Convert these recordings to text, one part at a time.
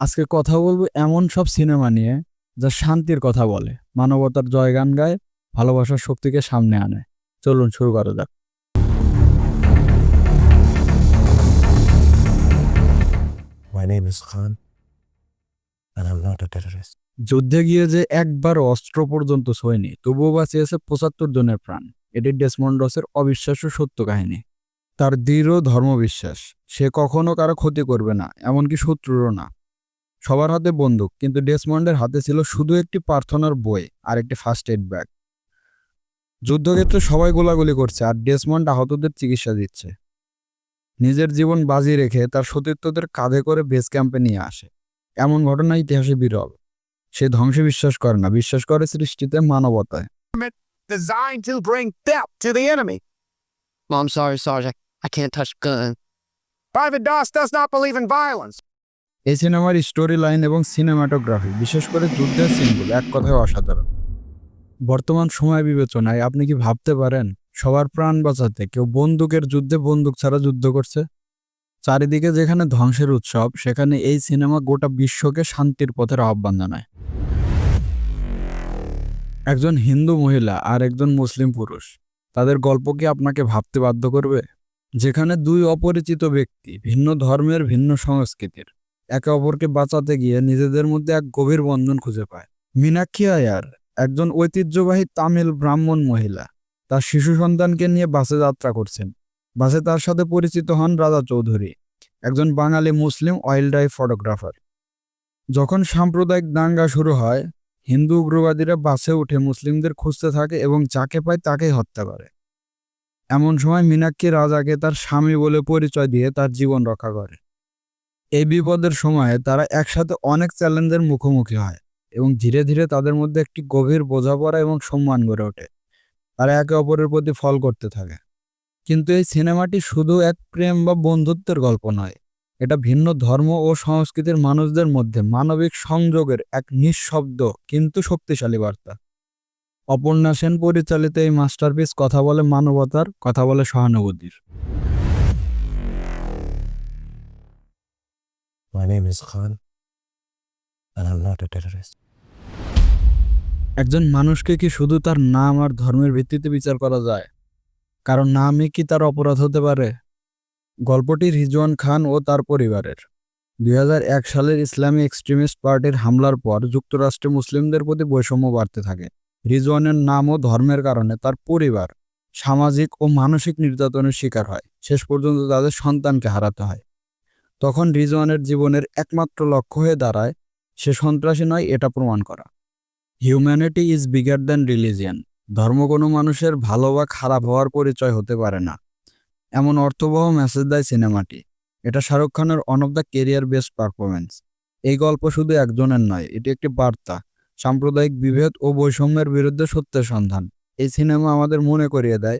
আজকে কথা বলব এমন সব সিনেমা নিয়ে যা শান্তির কথা বলে মানবতার জয়গান গায় ভালোবাসার শক্তিকে সামনে আনে। চলুন শুরু করা যাক। My name is Khan, and I'm not a terrorist. যুদ্ধে গিয়ে যে একবার অস্ত্র পর্যন্ত ছোঁয়নি তবুও বাঁচিয়েছে পঁচাত্তর জনের প্রাণ। এটি ডেসমন্ডসের অবিশ্বাস্য সত্য কাহিনী। তার দৃঢ় ধর্মবিশ্বাস সে কখনো কারও ক্ষতি করবে না এমনকি শত্রুরও না। সবার হাতে বন্দুক কিন্তু ডেসমন্ডের হাতে ছিল শুধু একটি প্রার্থনার বই আর একটি ফার্স্ট এড ব্যাগ যুদ্ধক্ষেত্রে সবাই গোলাগুলি করছে আর ডেসমন্ড আহতদের চিকিৎসা দিচ্ছে নিজের জীবন বাজি রেখে তার সতীর্থদের কাঁধে করে বেস ক্যাম্পে নিয়ে আসে এমন ঘটনা ইতিহাসে বিরল সে ধ্বংসে বিশ্বাস করে না বিশ্বাস করে সৃষ্টিতে মানবতায় designed to bring death to the enemy. Mom, sorry, Sergeant. I can't touch gun. Private Doss does not believe in violence. এই সিনেমার স্টোরি লাইন এবং সিনেমাটোগ্রাফি বিশেষ করে যুদ্ধের সিনগুলো এক কথায় অসাধারণ। বর্তমান সময় বিবেচনায় আপনি কি ভাবতে পারেন, সবার প্রাণ বাঁচাতে কেউ বন্দুকের যুদ্ধে বন্দুক ছাড়া যুদ্ধ করছে? চারিদিকে যেখানে ধ্বংসের উৎসব, সেখানে এই সিনেমা গোটা বিশ্বকে শান্তির পথের আহ্বান জানায়। একজন হিন্দু মহিলা আর একজন মুসলিম পুরুষ, তাদের গল্প কি আপনাকে ভাবতে বাধ্য করবে? যেখানে দুই অপরিচিত ব্যক্তি ভিন্ন ধর্মের, ভিন্ন সংস্কৃতির। একে অপরকে বাঁচাতে গিয়ে নিজেদের মধ্যে এক গভীর বন্ধন খুঁজে পায়। মীনাক্ষী আয়ার একজন ঐতিহ্যবাহী তামিল ব্রাহ্মণ মহিলা। তার শিশু সন্তানকে নিয়ে বাসে যাত্রা করছেন। বাসে তার সাথে পরিচিত হন রাজা চৌধুরী, একজন Bangali Muslim wild life photographer. যখন সাম্প্রদায়িক দাঙ্গা শুরু হয়, হিন্দু উগ্রবাদীরা বাসে উঠে মুসলিমদের খুঁজতে থাকে এবং যাকে পায় তাকেই হত্যা করে। এমন সময় মীনাক্ষী রাজাকে তার স্বামী বলে পরিচয় দিয়ে তার জীবন রক্ষা করে। এই বিপদের সময়ে তারা একসাথে অনেক চ্যালেঞ্জের মুখোমুখি হয় এবং ধীরে ধীরে তাদের মধ্যে একটি গভীর বোঝাপড়া এবং সম্মান গড়ে ওঠে। তারা একে অপরের প্রতি ফল করতে থাকে। কিন্তু এই সিনেমাটি শুধু এক প্রেম বা বন্ধুত্বের গল্প নয়, এটা ভিন্ন ধর্ম ও সংস্কৃতির মানুষদের মধ্যে মানবিক সংযোগের এক নিঃশব্দ কিন্তু শক্তিশালী বার্তা। অপর্ণা সেন পরিচালিত এই মাস্টারপিস কথা বলে মানবতার, কথা বলে সহানুভূতির। My name is Khan, and I'm not a terrorist. একজন মানুষকে কি শুধু তার নাম আর ধর্মের ভিত্তিতে বিচার করা যায়? কারণ নামই কি তার অপরাধ হতে পারে? গল্পটি রিজওয়ান খান ও তার পরিবারের। দুই সালের ইসলামী এক্সট্রিমিস্ট পার্টির হামলার পর যুক্তরাষ্ট্রে মুসলিমদের প্রতি বৈষম্য বাড়তে থাকে। রিজওয়ানের নাম ও ধর্মের কারণে তার পরিবার সামাজিক ও মানসিক নির্যাতনের শিকার হয়। শেষ পর্যন্ত তাদের সন্তানকে হারাতে হয়। তখন রিজওয়ানের জীবনের একমাত্র লক্ষ্য হয়ে দাঁড়ায়, সে সন্ত্রাসী নয়, এটা প্রমাণ করা। Humanity is bigger than religion ধর্ম কোনো মানুষের ভালো বা খারাপ হওয়ার পরিচয় হতে পারে না। এমন অর্থবহ মেসেজ দেয় সিনেমাটি। এটা শাহরুখ খানের one of the career best performance এই গল্প শুধু একজনের নয়, এটি একটি বার্তা। সাম্প্রদায়িক বিভেদ ও বৈষম্যের বিরুদ্ধে সত্যের সন্ধান। এই সিনেমা আমাদের মনে করিয়ে দেয়,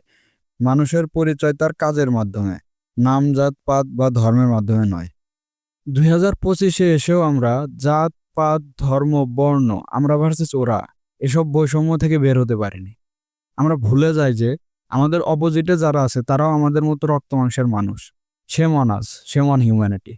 মানুষের পরিচয় তার কাজের মাধ্যমে। নাম জাত পাত বা ধর্মের মাধ্যমে নয়। দুই হাজার পঁচিশে এসেও আমরা জাত, পাত, ধর্ম, বর্ণ, আমরা ভার্সেস ওরা, এসব বৈষম্য থেকে বের হতে পারিনি। আমরা ভুলে যাই যে আমাদের অপোজিটে যারা আছে, তারাও আমাদের মতো রক্ত মাংসের মানুষ। সে আস সে মন হিউম্যানিটি